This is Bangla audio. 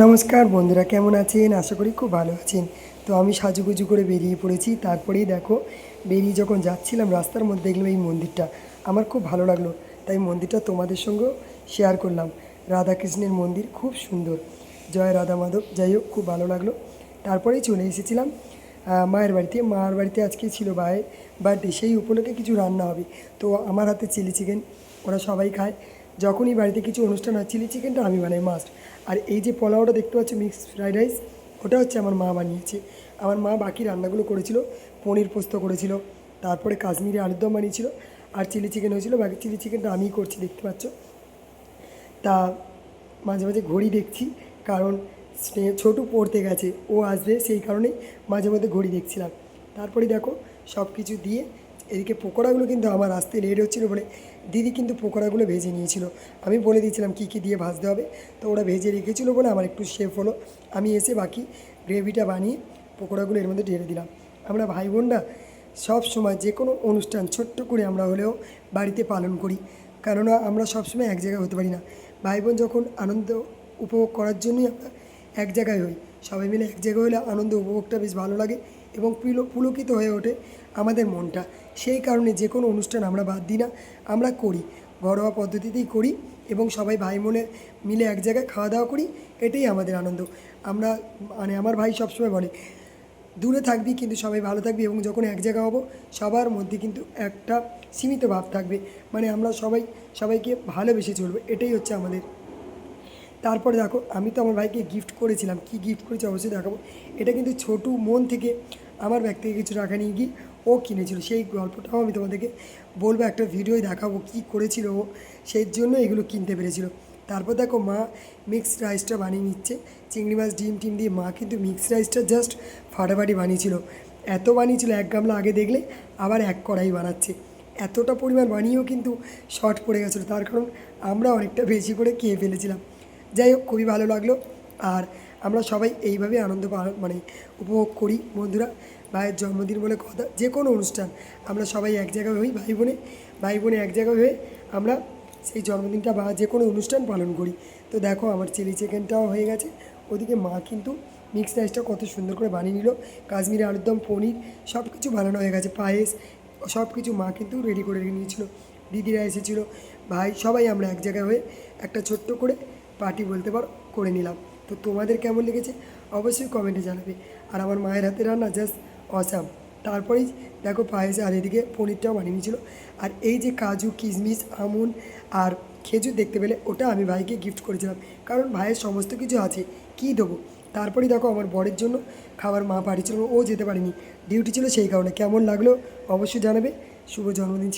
নমস্কার বন্ধুরা, কেমন আছেন? আশা করি খুব ভালো আছেন। তো আমি সাজুগুজু করে বেরিয়ে পড়েছি। তারপরেই দেখো, বেরিয়ে যখন যাচ্ছিলাম, রাস্তার মধ্যে দেখলাম এই মন্দিরটা। আমার খুব ভালো লাগল। তাই মন্দিরটা তোমাদের সঙ্গেও শেয়ার করলাম। রাধাকৃষ্ণের মন্দির খুব সুন্দর। জয় রাধা মাধব। যাই হোক, খুব ভালো লাগল। তারপরেই চলে এসেছিলাম মায়ের বাড়িতে। মায়ের বাড়িতে আজকে ছিল ভাইয়ের বার্থডে। সেই উপলক্ষে কিছু রান্না হবে। তো আমার হাতে চিলি চিকেন, ওরা সবাই খায়। যখনই বাড়িতে কিছু অনুষ্ঠান হয়, চিলি চিকেনটা আমি বানাই মাস্ট আর এই যে পোলাওটা দেখতে পাচ্ছ মিক্সড ফ্রাইড রাইস ওটা হচ্ছে আমার মা বানিয়েছে। আমার মা বাকি রান্নাগুলো করেছিল, পনির পোস্ত করেছিল, তারপরে কাশ্মীরি আলুর দম বানিয়েছিল, আর চিলি চিকেন হয়েছিল, বাকি চিলি চিকেনটা আমিই করছি, দেখতে পাচ্ছ। তা মাঝে মাঝে ঘড়ি দেখছি, কারণ ছোটু পড়তে গেছে, ও আসবে সেই কারণেই মাঝে মধ্যে ঘড়ি দেখছিলাম। তারপরে দেখো সব কিছু দিয়ে এদিকে পকোড়াগুলো কিন্তু আমার আসতে লেট হচ্ছিল বলে দিদি কিন্তু পকোড়াগুলো ভেজে নিয়েছিল। আমি বলে দিয়েছিলাম কী কী দিয়ে ভাজতে হবে, তো ওরা ভেজে রেখেছিলো বলে আমার একটু শেফ হলো। আমি এসে বাকি গ্রেভিটা বানিয়ে পকোড়াগুলো এর মধ্যে ঢেলে দিলাম। আমরা ভাই বোনরা সব সময় যে কোনো অনুষ্ঠান ছোট্ট করে আমরা হলেও বাড়িতে পালন করি, কেননা আমরা সবসময় এক জায়গায় হতে পারি না। ভাই বোন যখন আনন্দ উপভোগ করার জন্যই আমরা এক জায়গায় হই, সবাই মিলে এক জায়গায় হলে আনন্দ উপভোগটা বেশ ভালো লাগে। এবং পুলো পুলকিত হয়ে ওঠে আমাদের মনটা। সেই কারণে যে কোনো অনুষ্ঠান আমরা বাদ দিই না, আমরা করি। ঘরোয়া পদ্ধতিতেই করি এবং সবাই ভাই বোনে মিলে এক জায়গায় খাওয়া দাওয়া করি, এটাই আমাদের আনন্দ। আমরা মানে আমার ভাই সবসময় বলে, দূরে থাকবি কিন্তু সবাই ভালো থাকবি এবং যখন এক জায়গা হব, সবার মধ্যে কিন্তু একটা সীমিত ভাব থাকবে। মানে আমরা সবাই, সবাইকে ভালোবেসে চলবো, এটাই হচ্ছে আমাদের। তারপরে দেখো, আমি তো আমার ভাইকে গিফট করেছিলাম। কি গিফট করেছি অবশ্যই দেখাবো। এটা কিন্তু ছোটু মন থেকে আমার ব্যাগ থেকে কিছু টাকা নিয়ে গিয়ে ও কিনেছিল। সেই গল্পটাও আমি তোমাদেরকে বলব, একটা ভিডিওই দেখাবো কি করেছিল ও, সেই জন্য এগুলো কিনতে পেরেছিল। তারপর দেখো মা মিক্সড রাইসটা বানিয়ে নিচ্ছে। চিংড়ি মাছ, ডিম টিম দিয়ে মা কিন্তু মিক্সড রাইসটা জাস্ট ফাটাফাটি বানিয়েছিল। এত বানিয়েছিল, এক গামলা আগে দেখলে আবার এক কড়াই বানাচ্ছে। এতটা পরিমাণ বানিয়েও কিন্তু শর্ট পড়ে গেছিল। তার কারণ আমরা অনেকটা বেশি করে খেয়ে ফেলেছিলাম। যাই হোক, খুবই ভালো লাগল। আর আমরা সবাই এইভাবে আনন্দ মানে উপভোগ করি। বন্ধুরা, ভাইয়ের জন্মদিন বলে কথা, যে কোনো অনুষ্ঠান, আমরা সবাই এক জায়গায় হই, ভাই বোনে ভাই বোনে এক জায়গায় হয়ে আমরা সেই জন্মদিনটা বা যে কোনো অনুষ্ঠান পালন করি। তো দেখো, আমার চিলি চিকেনটাও হয়ে গেছে। ওদিকে মা কিন্তু মিক্সড রাইসটা কত সুন্দর করে বানিয়ে নিল। কাশ্মীরি আলুর দম পনির সব কিছু বানানো হয়ে গেছে, পায়েস সব কিছু মা কিন্তু রেডি করে রেখে নিয়েছিল। দিদিরা এসেছিল ভাই, সবাই আমরা এক জায়গায় হয়ে একটা ছোট্ট করে পার্টি বলতে পারো, করে নিলাম। তো তোমাদের কেমন লেগেছে? অবশ্যই কমেন্টে জানাবে। আর আমার মায়ের হাতে রান্না জাস্ট অসাম তারপরেই দেখো পায়েস আর এদিকে পনিরটাও বানিয়ে নিয়েছিল। আর এই যে কাজু, কিশমিশ, আমুন আর খেজুর দেখতে পেলে ওটা আমি ভাইকে গিফট করেছিলাম। কারণ ভাইয়ের সমস্ত কিছু আছে, কী দেবো? তারপরেই দেখো আমার বরের জন্য খাবার মা পাঠিয়েছিল ও যেতে পারেনি। ডিউটি ছিল সেই কারণে। কেমন লাগল? অবশ্যই জানাবে। শুভ জন্মদিন।